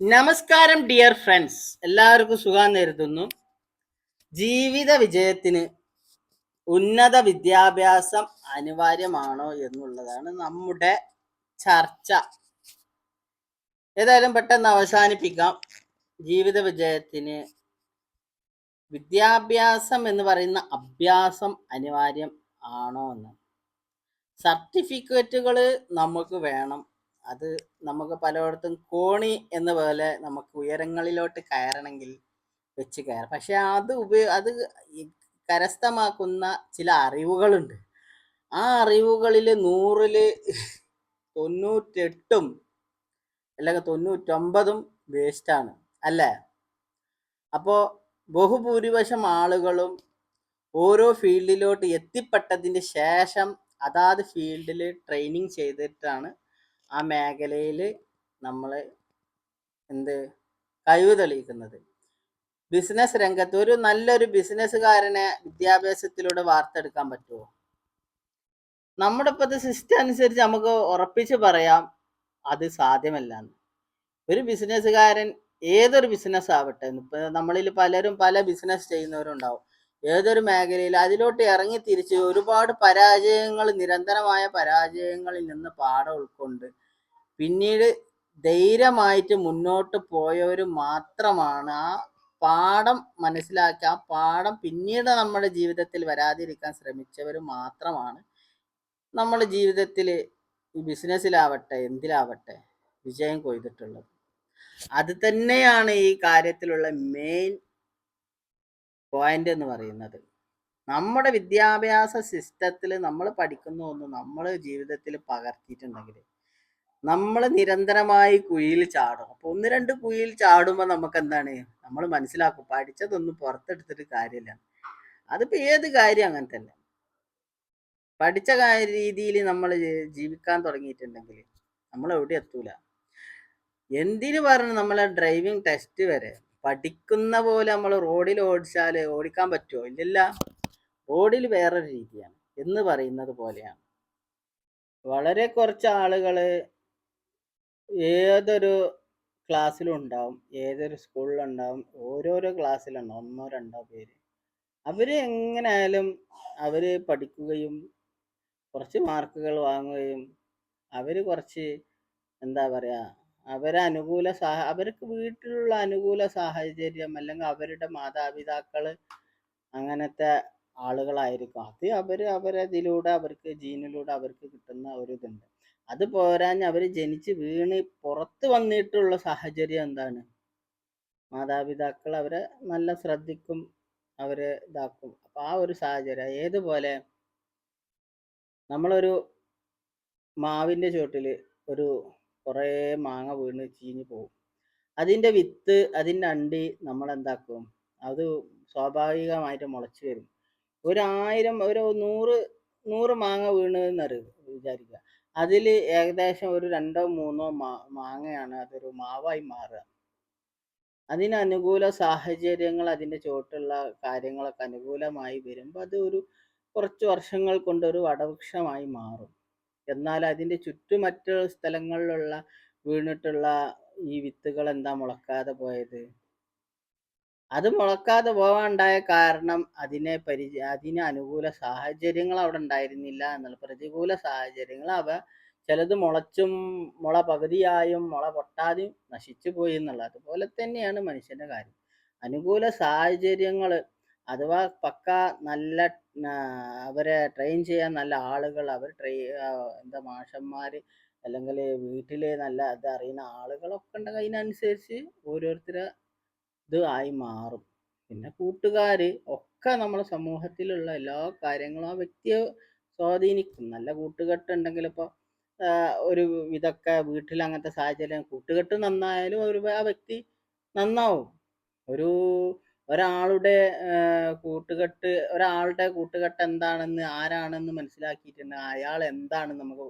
നമസ്കാരം dear friends. എല്ലാവർക്കും സുഖം നേരുത്തുന്നു ജീവിത വിജയത്തിന് ഉന്നത വിദ്യാഭ്യാസം അനിവാര്യമാണോ എന്നുള്ളതാണ് നമ്മുടെ ചർച്ച. ഏതായാലും പെട്ടെന്ന് അവസാനിപ്പിക്കാം. ജീവിത വിജയത്തിന് വിദ്യാഭ്യാസം എന്ന് പറയുന്ന അഭ്യാസം അനിവാര്യം ആണോ എന്ന്. സർട്ടിഫിക്കറ്റുകൾ നമുക്ക് വേണം. അത് നമുക്ക് പലയിടത്തും കോണി എന്ന പോലെ നമുക്ക് ഉയരങ്ങളിലോട്ട് കയറണമെങ്കിൽ വെച്ച് കയറാം. പക്ഷെ അത് ഉപയോ അത് കരസ്ഥമാക്കുന്ന ചില അറിവുകളുണ്ട്. ആ അറിവുകളിൽ നൂറിൽ തൊണ്ണൂറ്റെട്ടും അല്ലെങ്കിൽ തൊണ്ണൂറ്റൊമ്പതും വേസ്റ്റാണ് അല്ലേ? അപ്പോൾ ബഹുഭൂരിപക്ഷം ആളുകളും ഓരോ ഫീൽഡിലോട്ട് എത്തിപ്പെട്ടതിന് ശേഷം അതാത് ഫീൽഡിൽ ട്രെയിനിങ് ചെയ്തിട്ടാണ് ആ മേഖലയിൽ നമ്മൾ എന്ത് കഴിവ് തെളിയിക്കുന്നത്. ബിസിനസ് രംഗത്ത് ഒരു നല്ലൊരു ബിസിനസ്സുകാരനെ വിദ്യാഭ്യാസത്തിലൂടെ വാർത്തെടുക്കാൻ പറ്റുമോ നമ്മുടെ ഇപ്പോഴത്തെ സിസ്റ്റം അനുസരിച്ച് നമുക്ക് ഉറപ്പിച്ച് പറയാം അത് സാധ്യമല്ല എന്ന് ഒരു ബിസിനസ്സുകാരൻ ഏതൊരു ബിസിനസ് ആവട്ടെ ഇപ്പൊ നമ്മളിൽ പലരും പല ബിസിനസ് ചെയ്യുന്നവരുണ്ടാവും. ഏതൊരു മേഖലയിൽ അതിലോട്ട് ഇറങ്ങി തിരിച്ച് ഒരുപാട് പരാജയങ്ങൾ നിരന്തരമായ പരാജയങ്ങളിൽ നിന്ന് പാഠം ഉൾക്കൊണ്ട് പിന്നീട് ധൈര്യമായിട്ട് മുന്നോട്ട് പോയവർ മാത്രമാണ് ആ പാഠം മനസ്സിലാക്കി ആ പാഠം പിന്നീട് നമ്മുടെ ജീവിതത്തിൽ വരാതിരിക്കാൻ ശ്രമിച്ചവർ മാത്രമാണ്. നമ്മുടെ ജീവിതത്തിൽ ഈ ബിസിനസ്സിലാവട്ടെ എന്തിലാവട്ടെ വിജയം കൊയ്തിട്ടുള്ളത്. അത് തന്നെയാണ് ഈ കാര്യത്തിലുള്ള മെയിൻ പോയിന്റ് എന്ന് പറയുന്നത്. നമ്മുടെ വിദ്യാഭ്യാസ സിസ്റ്റത്തിൽ നമ്മൾ പഠിക്കുന്ന ഒന്ന് നമ്മൾ ജീവിതത്തിൽ പകർത്തിയിട്ടുണ്ടെങ്കിൽ നമ്മൾ നിരന്തരമായി കുഴിയിൽ ചാടും. അപ്പൊ ഒന്ന് രണ്ട് കുഴിയിൽ ചാടുമ്പോൾ നമുക്ക് എന്താണ് നമ്മൾ മനസ്സിലാക്കും. പഠിച്ചതൊന്നും പുറത്തെടുത്തിട്ട് കാര്യമില്ല. അതിപ്പോ ഏത് കാര്യം അങ്ങനെ തന്നെ? പഠിച്ച രീതിയിൽ നമ്മൾ ജീവിക്കാൻ തുടങ്ങിയിട്ടുണ്ടെങ്കിൽ നമ്മൾ എവിടെ എത്തൂല? എന്തിനു പറഞ്ഞു നമ്മളെ ഡ്രൈവിംഗ് ടെസ്റ്റ് വരെ പഠിക്കുന്ന പോലെ നമ്മൾ റോഡിൽ ഓടിച്ചാൽ ഓടിക്കാൻ പറ്റുമോ ഇല്ലല്ല. റോഡിൽ വേറൊരു രീതിയാണ്. എന്ന് പറയുന്നത് പോലെയാണ്. വളരെ കുറച്ച് ആളുകൾ ഏതൊരു ക്ലാസ്സിലും ഉണ്ടാവും ഏതൊരു സ്കൂളിലുണ്ടാവും ഓരോരോ ക്ലാസ്സിലുണ്ടാവും ഒന്നോ രണ്ടോ പേര്. അവർ എങ്ങനെയായാലും അവർ പഠിക്കുകയും കുറച്ച് മാർക്കുകൾ വാങ്ങുകയും അവർ കുറച്ച് എന്താ പറയുക അവരെ അനുകൂല സാഹ അവർക്ക് വീട്ടിലുള്ള അനുകൂല സാഹചര്യം അല്ലെങ്കിൽ അവരുടെ മാതാപിതാക്കൾ അങ്ങനത്തെ ആളുകളായിരിക്കും. അത് അവർ അവരതിലൂടെ അവർക്ക് ജീനിലൂടെ അവർക്ക് കിട്ടുന്ന ഒരു ഇതുണ്ട്. അത് പോരാഞ്ഞ് അവർ ജനിച്ച് വീണ് പുറത്ത് വന്നിട്ടുള്ള സാഹചര്യം എന്താണ്? മാതാപിതാക്കൾ അവരെ നല്ല ശ്രദ്ധിക്കും അവരെ ഇതാക്കും. അപ്പം ആ ഒരു സാഹചര്യം ഏതുപോലെ നമ്മളൊരു മാവിന്റെ ചുവട്ടിൽ ഒരു കുറേ മാങ്ങ വീണ് ചീഞ്ഞു പോകും അതിന്റെ വിത്ത് അതിന്റെ അണ്ടി നമ്മൾ എന്താക്കും അത് സ്വാഭാവികമായിട്ട് മുളച്ചു വരും. ഒരായിരം ഒരു നൂറ് നൂറ് മാങ്ങ വീണ് എന്നറിയ വിചാരിക്കുക അതിൽ ഏകദേശം ഒരു രണ്ടോ മൂന്നോ മാ മാങ്ങയാണ് അതൊരു മാവായി മാറുക. അതിന് അനുകൂല സാഹചര്യങ്ങൾ അതിന്റെ ചുവട്ടുള്ള കാര്യങ്ങളൊക്കെ അനുകൂലമായി വരുമ്പോൾ അത് ഒരു കുറച്ച് വർഷങ്ങൾ കൊണ്ട് ഒരു വടവൃക്ഷമായി മാറും. എന്നാൽ അതിന്റെ ചുറ്റും മറ്റു സ്ഥലങ്ങളിലുള്ള വീണിട്ടുള്ള ഈ വിത്തുകൾ എന്താ മുളക്കാതെ പോയത്? അത് മുളക്കാതെ പോകാനുണ്ടായ കാരണം അതിനെ പരി അതിന് അനുകൂല സാഹചര്യങ്ങൾ അവിടെ ഉണ്ടായിരുന്നില്ല എന്നുള്ള പ്രതികൂല സാഹചര്യങ്ങൾ അവ ചിലത് മുളച്ചും മുള പകുതിയായും മുള പൊട്ടാതെയും നശിച്ചു പോയി എന്നുള്ളത്. അതുപോലെ തന്നെയാണ് മനുഷ്യന്റെ കാര്യം. അനുകൂല സാഹചര്യങ്ങൾ അഥവാ പക്ക നല്ല അവരെ ട്രെയിൻ ചെയ്യാൻ നല്ല ആളുകൾ അവർ ട്രെയി എന്താ മാഷന്മാർ അല്ലെങ്കിൽ വീട്ടിലെ നല്ല ഇത് അറിയുന്ന ആളുകളൊക്കെ ഉണ്ടെങ്കിൽ അതിനനുസരിച്ച് ഓരോരുത്തരെ ഇത് ആയി മാറും. പിന്നെ കൂട്ടുകാർ ഒക്കെ നമ്മുടെ സമൂഹത്തിലുള്ള എല്ലാ കാര്യങ്ങളും ആ വ്യക്തിയെ സ്വാധീനിക്കും. നല്ല കൂട്ടുകെട്ട് ഉണ്ടെങ്കിൽ ഇപ്പോൾ ഒരു ഇതൊക്കെ വീട്ടിൽ അങ്ങനത്തെ സാഹചര്യം കൂട്ടുകെട്ട് നന്നായാലും ഒരു ആ വ്യക്തി നന്നാവും. ഒരു ഒരാളുടെ കൂട്ടുകെട്ട് ഒരാളുടെ കൂട്ടുകെട്ട് എന്താണെന്ന് ആരാണെന്ന് മനസ്സിലാക്കിയിട്ടുണ്ടെങ്കിൽ അയാൾ എന്താണെന്ന് നമുക്ക്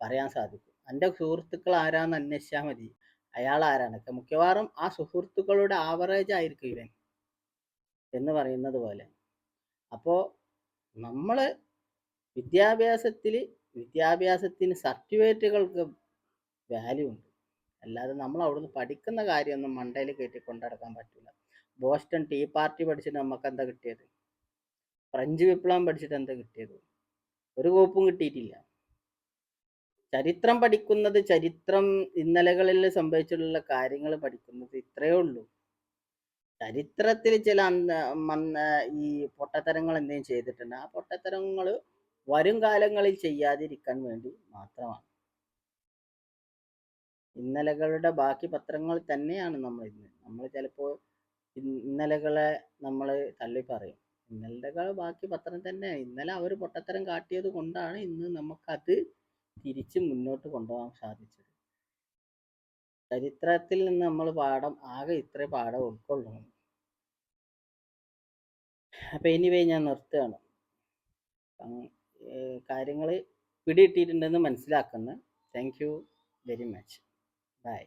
പറയാൻ സാധിക്കും. എന്റെ സുഹൃത്തുക്കൾ ആരാന്ന് അന്വേഷിച്ചാൽ മതി. അയാൾ ആരാണ് മിക്കവാറും ആ സുഹൃത്തുക്കളുടെ ആവറേജ് ആയിരിക്കും ഇവൻ. എന്ന് പറയുന്നത് പോലെ. അപ്പോൾ നമ്മൾ വിദ്യാഭ്യാസത്തിൽ വിദ്യാഭ്യാസത്തിന് സർട്ടിഫിക്കറ്റുകൾക്ക് വാല്യൂ ഉണ്ട്. അല്ലാതെ നമ്മൾ അവിടുന്ന് പഠിക്കുന്ന കാര്യമൊന്നും മണ്ടയിൽ കയറ്റി കൊണ്ടിടക്കാൻ പറ്റില്ല ബോസ്റ്റൺ ടീ പാർട്ടി പഠിച്ചിട്ട് നമുക്ക് എന്താ കിട്ടിയത്? ഫ്രഞ്ച് വിപ്ലവം പഠിച്ചിട്ട് എന്താ കിട്ടിയത്? ഒരു കോപ്പും കിട്ടിയിട്ടില്ല. ചരിത്രം പഠിക്കുന്നത് ചരിത്രം ഇന്നലകളിൽ സംഭവിച്ചിട്ടുള്ള കാര്യങ്ങൾ പഠിക്കുന്നത് ഇത്രയേ ഉള്ളൂ. ചരിത്രത്തിൽ ചില ഈ പൊട്ടത്തരങ്ങൾ എന്തെങ്കിലും ചെയ്തിട്ടുണ്ട്. ആ പൊട്ടത്തരങ്ങൾ വരും കാലങ്ങളിൽ ചെയ്യാതിരിക്കാൻ വേണ്ടി മാത്രമാണ്. ഇന്നലകളുടെ ബാക്കി പത്രങ്ങൾ തന്നെയാണ് നമ്മൾ ഇന്ന്. നമ്മൾ ചിലപ്പോൾ ഇന്നലകളെ നമ്മൾ തള്ളി പറയും. ഇന്നലകൾ ബാക്കി പത്രം തന്നെ ഇന്നലെ അവർ പൊട്ടത്തരം കാട്ടിയത് കൊണ്ടാണ് ഇന്ന് നമുക്കത് തിരിച്ച് മുന്നോട്ട് കൊണ്ടുപോകാൻ സാധിച്ചത്. ചരിത്രത്തിൽ നിന്ന് നമ്മൾ പാഠം ആകെ ഇത്രേ പാഠം ഉൾക്കൊള്ളണം അപ്പം എനിവേ ഞാൻ നിർത്തുകയാണ്. കാര്യങ്ങൾ പിടികിട്ടിയിട്ടുണ്ടെന്ന് മനസ്സിലാക്കുന്നു. Thank you very much bye